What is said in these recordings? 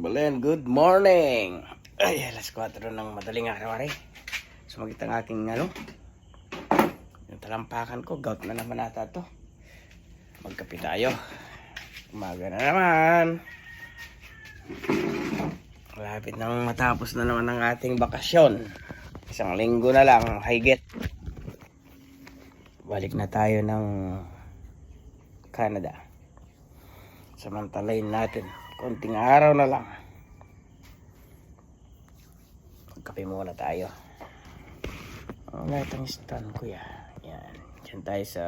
Belen, good morning! Ay, alas 4 ng madaling araw rin. Sumagit ang aking ano. Yung talampakan ko, gout na naman ata to. Magkape tayo. Umaga na naman. Malapit nang matapos na naman ang ating bakasyon. Isang linggo na lang, higit. Balik na tayo ng Canada. Samantalayin natin. Konting araw na lang. Magkape muna tayo. Ang light ang stand kuya. Yan. Diyan tayo sa...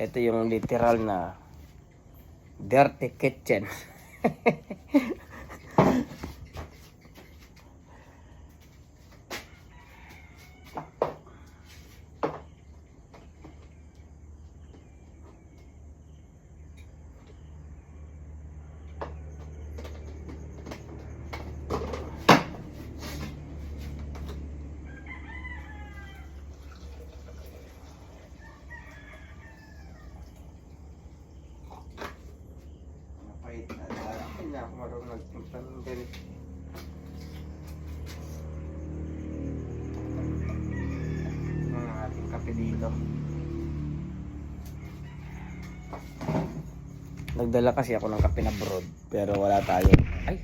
Ito yung literal na dirty kitchen. Mapait na hindi ako marunong nagpunta ng ganito. Mga ating kape dito. Nagdala kasi ako ng kape na broad pero wala tayong ay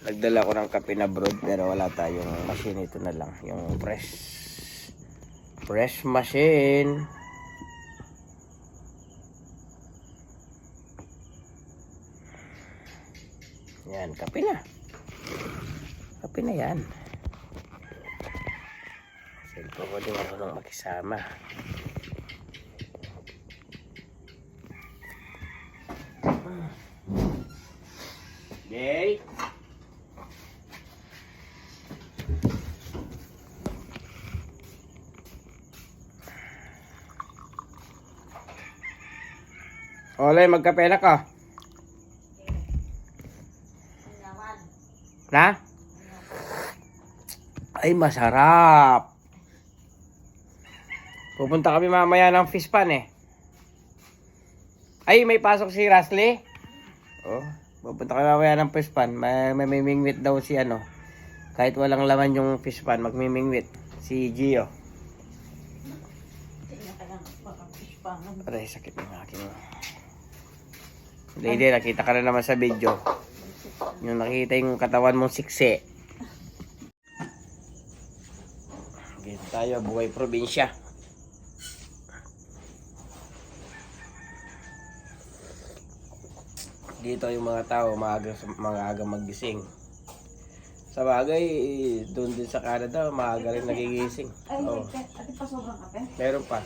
Nagdala ko ng kape na broad pero wala tayong machine ito na lang yung press press machine Yan, kape na. Kape na yan. Cellphone ko di marunong makisama. Yay! Olay, magkape na ka. Na? Ay, masarap. Pupunta kami mamaya ng fish pan eh. Ay, may pasok si Rasley. Oh, pupunta kami mamaya ng fish pan. May, may mimingwit daw si ano. Kahit walang laman yung fish pan, magmimingwit. Si Gio. Aray, sakit ng aking... Lady, nakita ka na naman sa video. Yung nakita yung katawan mong siksi. Dito tayo, buhay probinsya. Dito yung mga tao, maaga, mga aga magising. Sa bagay, doon din sa Canada, maaga rin nagigising. Ay, Oh, ate pa sobrang kape? meron pa.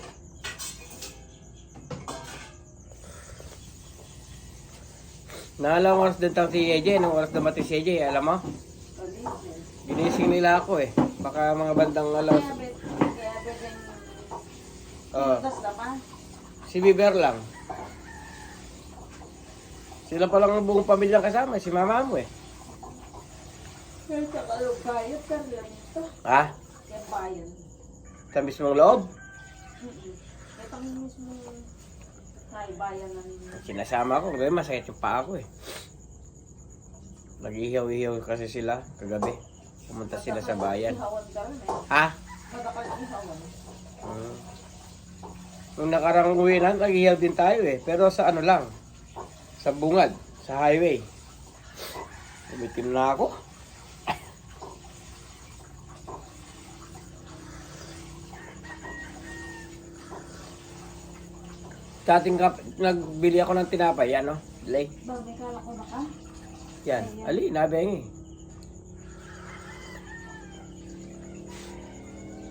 Naalang oras din tang si AJ, nung oras dumating si AJ, alam mo? Ginising nila ako eh. Baka mga bandang alas. Oh, si Biber lang. Sila pa lang ang buong pamilyang kasama, si mama mo eh. Ha? Sa mismong loob? Ito ang mismo kaya bayan na ninyo. Sinasama ko, kaya masakit yung paa ko eh. Nag-ihaw-ihaw kasi sila kagabi. Pumunta sila sa bayan. Eh. Ha? Hmm. Nung nakarang uwi na, nag-ihaw din tayo eh. Pero sa ano lang, sa bungad, sa highway. Umitim na ako. Dating kap, nagbili ako ng tinapay, yan no? Lay. Ba, may kala ko na ka? Yan, ali, nabengi.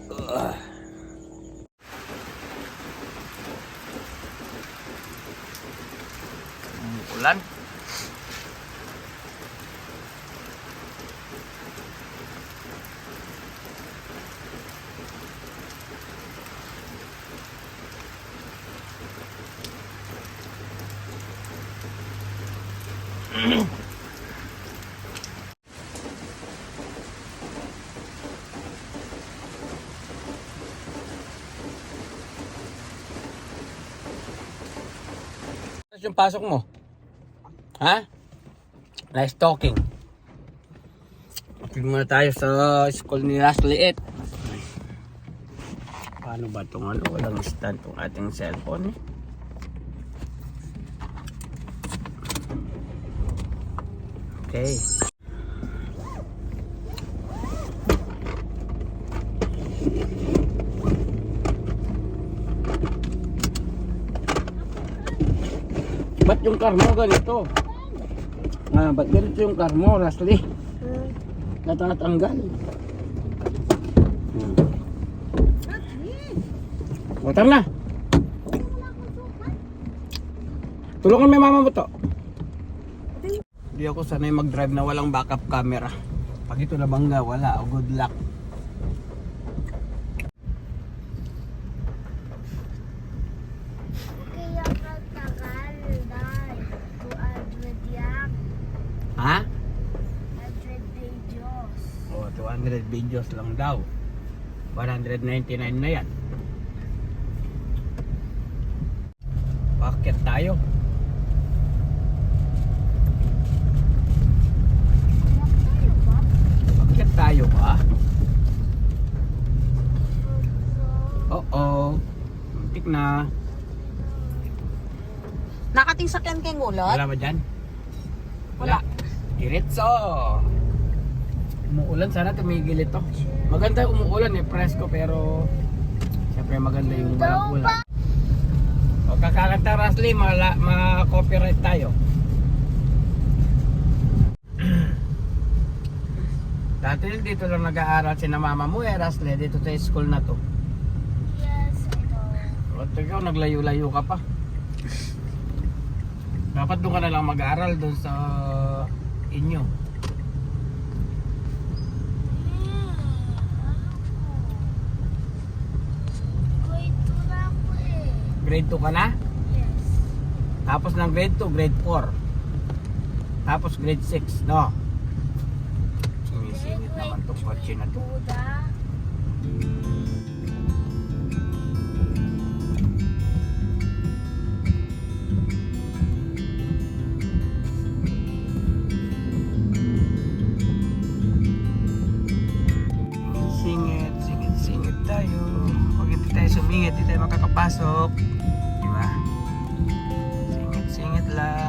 Ugh. Umuulan. Yung pasok mo? Ha? Nice talking. Tingnan muna tayo sa school ni Rasliit. Paano ba itong ano? Walang stand tong ating cellphone eh. Okay. Ba't yung car mo ganito? Ah, ba't ganito yung car mo, Rasli? Natatanggal. Hmm. Motor na. Tulungan yung mama mo to. Hindi ako sanay mag-drive na walang backup camera. Pag ito nabangga, wala. Oh, good luck. Kaya katagal, dahil 200 yak, Ha? 100 videos. O, 200 videos lang daw. 199 na yan. Bakit tayo? Kumak tayo ba? Bakit tayo ba? Oo. Muntik na. Nakating sa ken keng ulot? Wala ba dyan? Wala. Diretso. Umuulan, sana tumigil ito. Maganda yung umuulan eh, presko pero siyempre maganda yung walang ulan. O kakakanta Rasli, ma-copyright tayo. Dati dito lang nag-aaral si na mama mo eh, Rasli, dito sa school na to. yes, I know. O ikaw, naglayo-layo ka pa. Dapat doon ka na lang mag-aaral doon sa inyo. Hmm? Grade 2 na ako eh. Grade 2 ka na? Yes. Tapos ng grade 2, grade 4. Tapos grade 6, no? Itong kotse na to. Singit, singit, singit tayo. Pag hindi tayo sumingit, hindi tayo makakapasok. Di ba? Singit, singit lang.